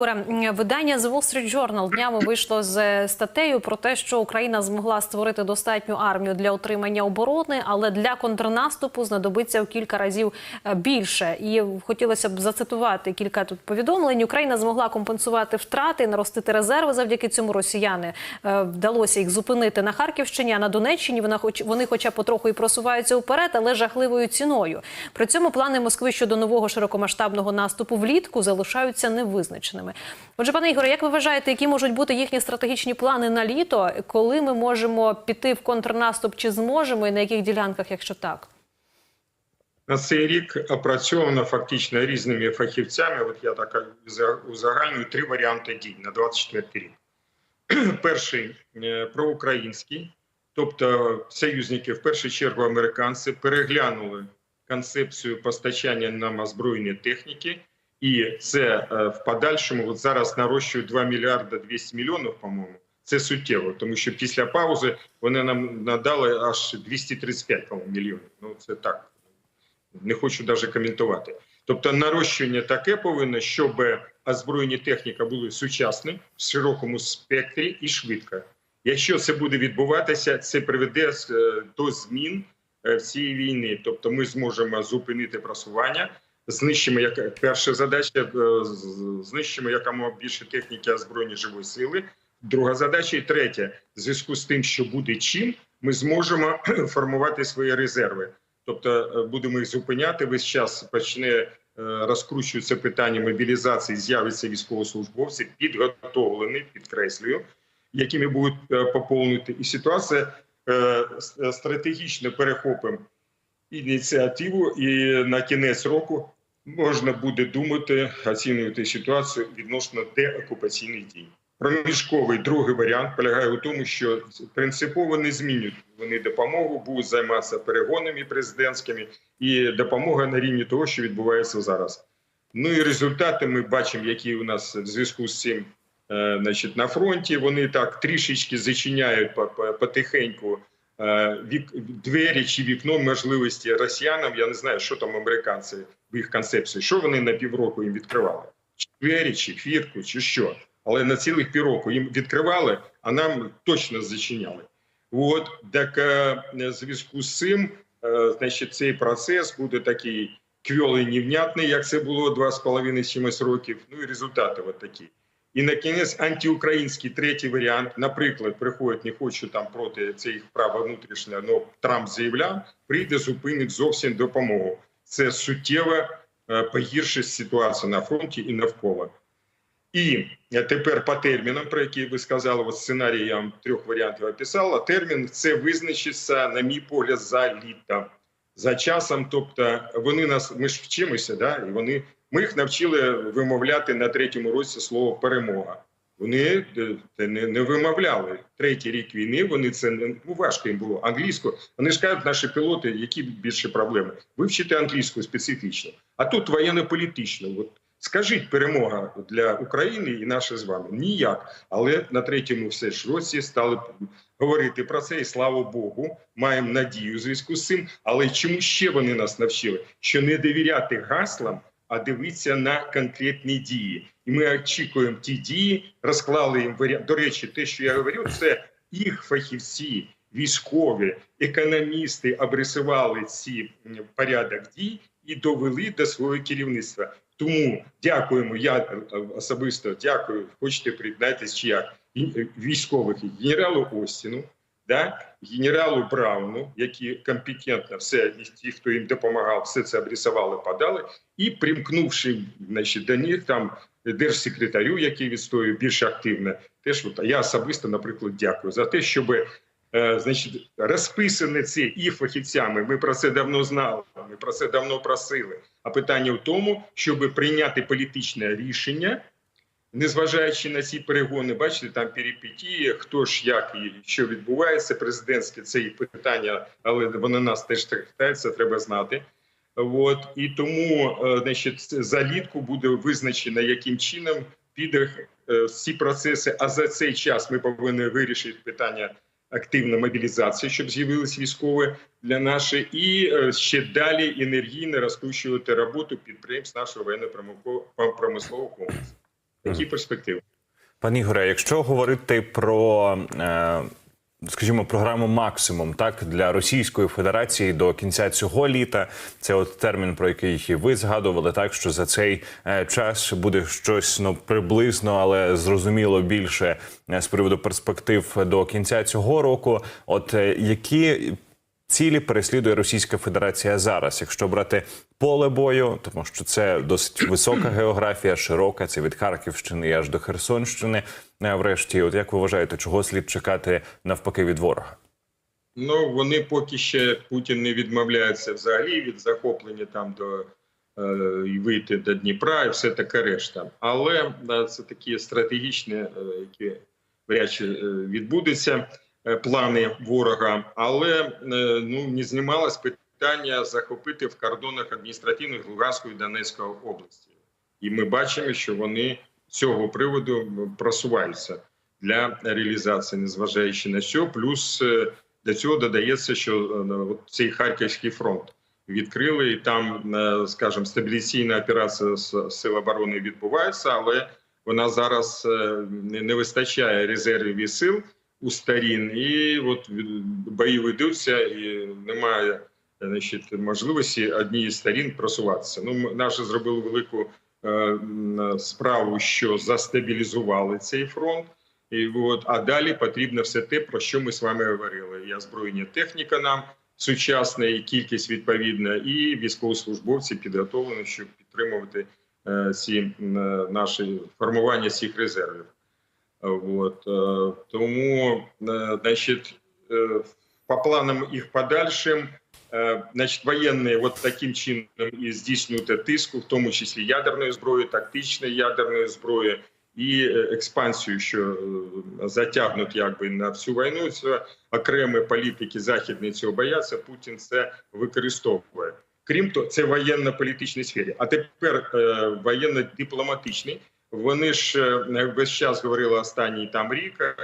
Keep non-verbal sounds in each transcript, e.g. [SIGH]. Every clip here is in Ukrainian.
Видання The Wall Street Journal днями вийшло з статтею про те, що Україна змогла створити достатню армію для отримання оборони, але для контрнаступу знадобиться в кілька разів е, більше. І хотілося б зацитувати кілька тут повідомлень. Україна змогла компенсувати втрати, наростити резерви. Завдяки цьому росіяни е, вдалося їх зупинити на Харківщині. А на Донеччині вона хоч вони, хоча потроху і просуваються вперед, але жахливою ціною. При цьому плани Москви щодо нового широкомасштабного наступу влітку залишаються невизначеними. Отже, пане Ігоре, як ви вважаєте, які можуть бути їхні стратегічні плани на літо, коли ми можемо піти в контрнаступ, чи зможемо, і на яких ділянках, якщо так? На цей рік опрацьовано фактично різними фахівцями. От я так узагальнюю три варіанти дій на 24 рік. [CLEARS THROAT] Перший е, проукраїнський, тобто союзники, в першу чергу американці, переглянули концепцію постачання нам озброєної техніки. І це е, в подальшому от зараз нарощують 2 мільярда 200 мільйонів, по-моєму. Це суттєво, тому що після паузи вони нам надали аж 235 по мільйонів. Ну це так не хочу навіть коментувати. Тобто, нарощування таке повинно, щоб озброєні техніка були сучасні в широкому спектрі і швидко. Якщо це буде відбуватися, це приведе е, до змін е, цієї війни. Тобто, ми зможемо зупинити просування знищимо як перша задача, е, знищимо якомога більше техніки озброєння живої сили. Друга задача і третя, в зв'язку з тим, що буде чим, ми зможемо [CLEARS THROAT] формувати свої резерви. Тобто е, будемо їх зупиняти. Весь час почне е, розкручуватися питання мобілізації. З'являться військовослужбовці, підготовлені, підкреслюю, якими будуть поповнити. І ситуація стратегічно перехопимо ініціативу, і на кінець року можна буде думати, оцінювати ситуацію відносно деокупаційних дій. Проміжковий другий варіант полягає у тому, що принципово не змінюють вони допомогу, будуть займатися перегонами президентськими і допомога на рівні того, що відбувається зараз. Ну і результати ми бачимо, які у нас в зв'язку з цим е, значить, на фронті. Вони так трішечки зачиняють потихеньку вік, двері чи вікно можливості росіянам. Я не знаю, що там американці в їх концепції, що вони на півроку їм відкривали? Чи двері, чи фірку, чи що. Але на цілих півроку їм відкривали, а нам точно зачиняли. От так е, зв'язку з цим, е, значить, цей процес буде такий квьолий, невнятний, як це було два з половиною чимось років. Ну і результати от такі. І на кінець антиукраїнський третій варіант, наприклад, приходять, не хочу там проти це їх право внутрішнє, але Трамп заявляв, прийде зупинить зовсім допомогу це суттєво е, погіршить ситуацію на фронті і навколо. І тепер по термінам, про які ви сказали, от сценарій я вам трьох варіантів описав, а термін це визначиться, на мій погляд, за літом, за часом. Тобто вони нас, ми ж вчимося, да, і вони ми їх навчили вимовляти на третьому році слово перемога. Вони е, не не вимовляли третій рік війни. Вони це не ну, важко їм було англійську. Вони ж кажуть, наші пілоти, які більше проблеми вивчити англійську специфічно. А тут воєнно-політично. От скажіть перемога для України і наша з вами ніяк. Але на третьому все ж році стали говорити про це, і слава Богу, маємо надію зв'язку з цим. Але чому ще вони нас навчили? Що не довіряти гаслам, а дивитися на конкретні дії і ми очікуємо ті дії, розклали їм варіант. До речі, те, що я говорю, це їх фахівці, військові, економісти обрисували ці порядок дій і довели до свого керівництва. Тому дякуємо. Я е, особисто дякую. Хочете приєднатися чи як військових генералу Остіну, да, генералу Брауну, які компетентно все і ті, хто їм допомагав, все це обрисували, подали, і примкнувши значить, до них там держсекретарю, який відстоює більш активно. Теж от, я особисто, наприклад, дякую за те, щоб е, значить розписане це і фахівцями. Ми про це давно знали. Ми про це давно просили. А питання в тому, щоб прийняти політичне рішення. Незважаючи на ці перегони, бачите, там перипетії, хто ж як і що відбувається, президентське це і питання, але вони нас теж торкаються, треба знати. От і тому, е, значить, залітку буде визначено, яким чином піде е, ці процеси. А за цей час ми повинні вирішити питання активної мобілізації, щоб з'явились військові для нашої, і е, ще далі енергійно розкручувати роботу підприємств нашого воєнно-промислового комплексу. Такі перспективи. Пані Ігоре, якщо говорити про, е, скажімо, програму максимум так для Російської Федерації до кінця цього літа, це от термін, про який і ви згадували, так що за цей е, час буде щось ну приблизно, але зрозуміло більше е, з приводу перспектив до кінця цього року. От які цілі переслідує Російська Федерація зараз, якщо брати поле бою, тому що це досить висока географія, широка. Це від Харківщини аж до Херсонщини. Е, Врешті, от як ви вважаєте, чого слід чекати навпаки від ворога? Ну вони поки ще Путін не відмовляється взагалі від захоплення там до е, і вийти до Дніпра і все таке решта. Але да, це такі стратегічні, е, які вряд чи відбудуться плани ворога. Але е, ну не знімалось питання захопити в кордонах адміністративних Луганської і Донецької області, і ми бачимо, що вони цього приводу просуваються для реалізації, незважаючи на що, плюс. е, до цього додається, що е, цей харківський фронт відкрили, і там, е, скажімо, стабілізаційна операція з сил оборони відбувається, але вона зараз е, не вистачає резервів і сил у сторін, і от бої ведуться, і немає значить, можливості однієї сторін просуватися. Ну, наші зробили велику е, справу, що застабілізували цей фронт. І от, а далі потрібно все те, про що ми з вами говорили: і озброєння техніка нам сучасна, і кількість відповідна, і військовослужбовці підготовлені, щоб підтримувати е, ці е, наші формування цих резервів. От, е, тому, е, значить, е, по планам їх подальшим, значить, воєнні от таким чином і здійснювати тиску, в тому числі ядерної зброї, тактичної ядерної зброї і е, експансію, що е, затягнуть якби на всю війну. Це окремі політики західні цього бояться. Путін це використовує. Крім того, це воєнно-політичній сфері. А тепер е, воєнно-дипломатичний. Вони ж е, весь час говорили останній там рік, е,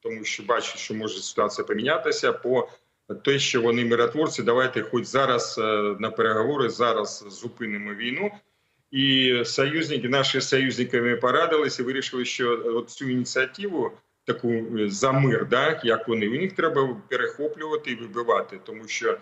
тому що бачать, що може ситуація помінятися по те, що вони миротворці. Давайте, хоч зараз е, на переговори, зараз зупинимо війну. І союзники, наші з союзниками порадилися, вирішили, що цю ініціативу, таку за мир, да, як вони, у них треба перехоплювати і вибивати, тому що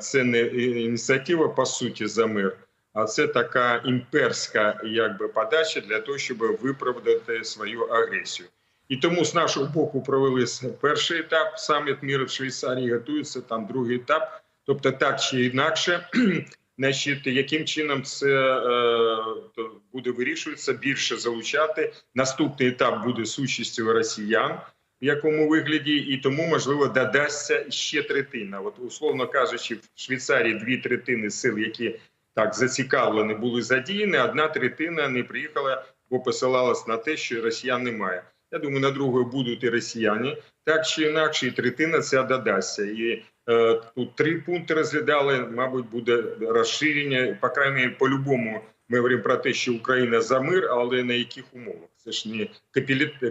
це не ініціатива по суті за мир, а це така імперська якби подача для того, щоб виправдати свою агресію. І тому з нашого боку провели перший етап саміт миру в Швейцарії. Готується там другий етап. Тобто, так чи інакше, [CLEARS THROAT] значить, яким чином це е, буде вирішуватися, більше залучати. Наступний етап буде з участю росіян, в якому вигляді, і тому можливо додасться ще третина. От, условно кажучи, в Швейцарії дві третини сил, які так зацікавлені, були задіяні. Одна третина не приїхала, бо посилалась на те, що росіян немає. Я думаю, на другої будуть і росіяни. Так чи інакше, і третина ця додасться. І е, тут три пункти розглядали. Мабуть, буде розширення. По крайній по-любому ми говоримо про те, що Україна за мир, але на яких умовах? Це ж не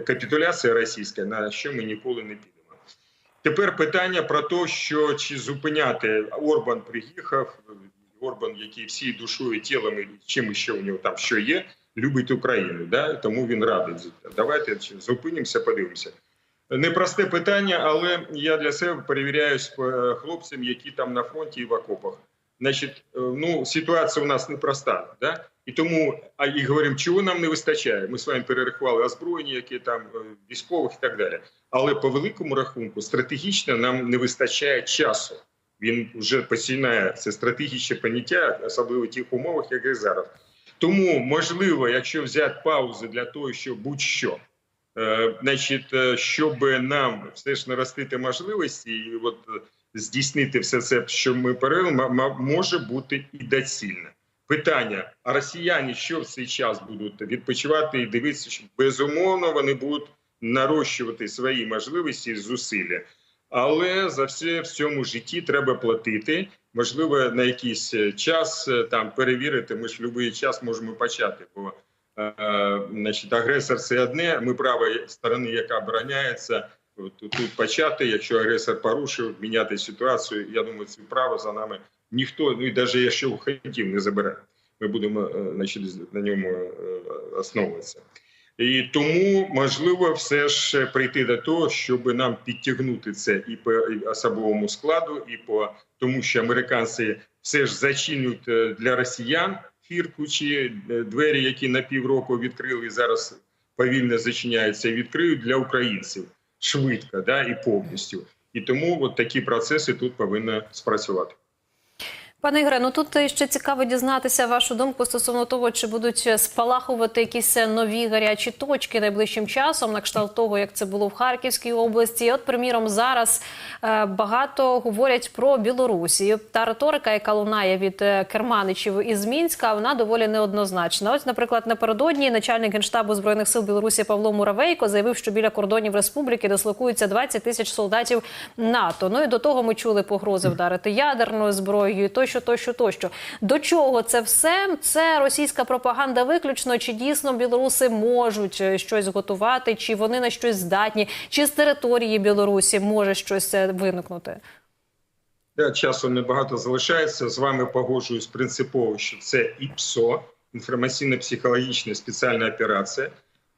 капітуляція російська, на що ми ніколи не підемо. Тепер питання про те, що чи зупиняти Орбан приїхав. Орбан, який всією душою, тілом і чим ще у нього там що є, любить Україну. Да? Тому він радий. Давайте зупинимося, подивимося. Непросте питання, але я для себе перевіряю з е, хлопцям, які там на фронті і в окопах. Значить, е, ну ситуація у нас непроста, да? і тому а і говоримо, чого нам не вистачає. Ми з вами перерахували озброєння, які там е, військових і так далі. Але по великому рахунку стратегічно нам не вистачає часу. Він вже починає це стратегічне поняття, особливо в тих умовах, як і зараз. Тому можливо, якщо взяти паузу для того, щоб будь-що, е, значить, е, щоб нам все ж наростити можливості і от здійснити все це, що ми перевели, може бути і доцільно. Питання: а росіяни що в цей час будуть відпочивати і дивитися, що безумовно вони будуть нарощувати свої можливості і зусилля. Але за все в цьому житті треба платити. Можливо, на якийсь е, час е, там перевірити. Ми ж в будь-який час можемо почати. Бо е, значить, агресор це одне. Ми права сторони, яка обороняється, от тут почати. Якщо агресор порушив, міняти ситуацію. Я думаю, це право за нами ніхто, ну і навіть якщо хотів, не забере. Ми будемо е, значить, на ньому основуватися. І тому можливо все ж прийти до того, щоб нам підтягнути це і по особовому складу, і по тому, що американці все ж зачинюють е, для росіян фірку чи е, двері, які на півроку відкрили і зараз повільно зачиняються, відкриють для українців швидко, да і повністю. І тому от такі процеси тут повинні спрацювати. Пане Ігоре, ну тут ще цікаво дізнатися вашу думку стосовно того, чи будуть спалахувати якісь нові гарячі точки найближчим часом, на кшталт того, як це було в Харківській області. І От, приміром, зараз е, багато говорять про Білорусь. І Та риторика, яка лунає від е, керманичів із Мінська, вона доволі неоднозначна. Ось, наприклад, напередодні начальник генштабу збройних сил Білорусі Павло Муравейко заявив, що біля кордонів республіки дислокується 20 тисяч солдатів НАТО. Ну і до того ми чули погрози вдарити ядерною зброєю, тощо, тощо. До чого це все? Це російська пропаганда виключно. Чи дійсно білоруси можуть е, щось готувати, чи вони на щось здатні, чи з території Білорусі може щось е, виникнути? Часу небагато залишається. З вами погоджуюсь принципово, що це ІПСО, інформаційно-психологічна спеціальна операція,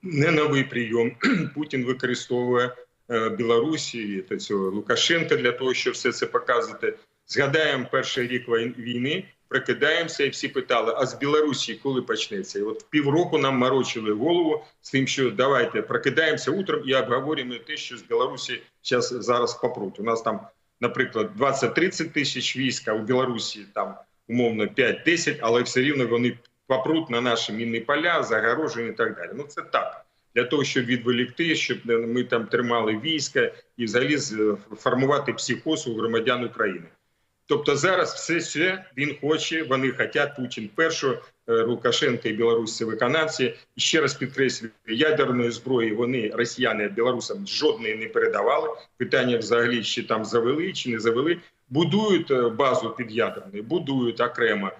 не новий прийом. [CLEARS THROAT] Путін використовує е, Білорусі та цього Лукашенка для того, щоб все це показувати. Згадаємо перший рік війни, прикидаємося, і всі питали: а з Білорусі коли почнеться? І от півроку нам морочили голову з тим, що давайте прокидаємося утром і обговорюємо те, що з Білорусі зараз зараз попруть. У нас там наприклад, 20-30 тисяч військ, а у Білорусі там умовно 5-10, але все рівно вони попруть на наші мінні поля, загорожені і так далі. Ну це так. Для того, щоб відволікти, щоб ми там тримали війська і взагалі з- формувати психоз у громадян України. Тобто зараз все це він хоче, вони хочуть Путін першого, е, Лукашенко і Білорусь це виконавці. І ще раз підкреслюю, ядерної зброї вони росіяни білорусам жодної не передавали. Питання взагалі чи там завели, чи не завели. Будують е, базу під ядерною, будують окремо.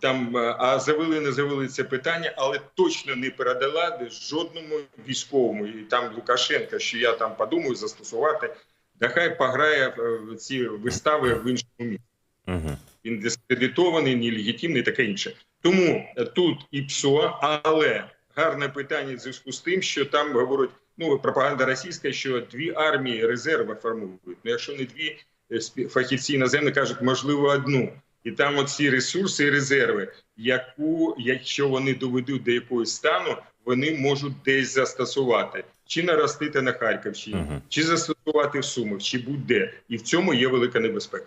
Там е, а завели, не завели це питання, але точно не передала жодному військовому. І там Лукашенка, що я там подумаю застосувати. Да хай пограє ці вистави в іншому місці Угу. він дискредитований, нелегітимний, таке інше. Тому е, тут і ПСО, але гарне питання в зв'язку з тим, що там говорять, ну пропаганда російська, що дві армії резерви формують. Ну, якщо не дві е, фахівці іноземні кажуть, можливо, одну. І там оці ресурси і резерви, яку, якщо вони доведуть до якогось стану, вони можуть десь застосувати. Чи наростити на Харківщині, Мгм. чи застосувати в Сумах, чи будь-де. І в цьому є велика небезпека.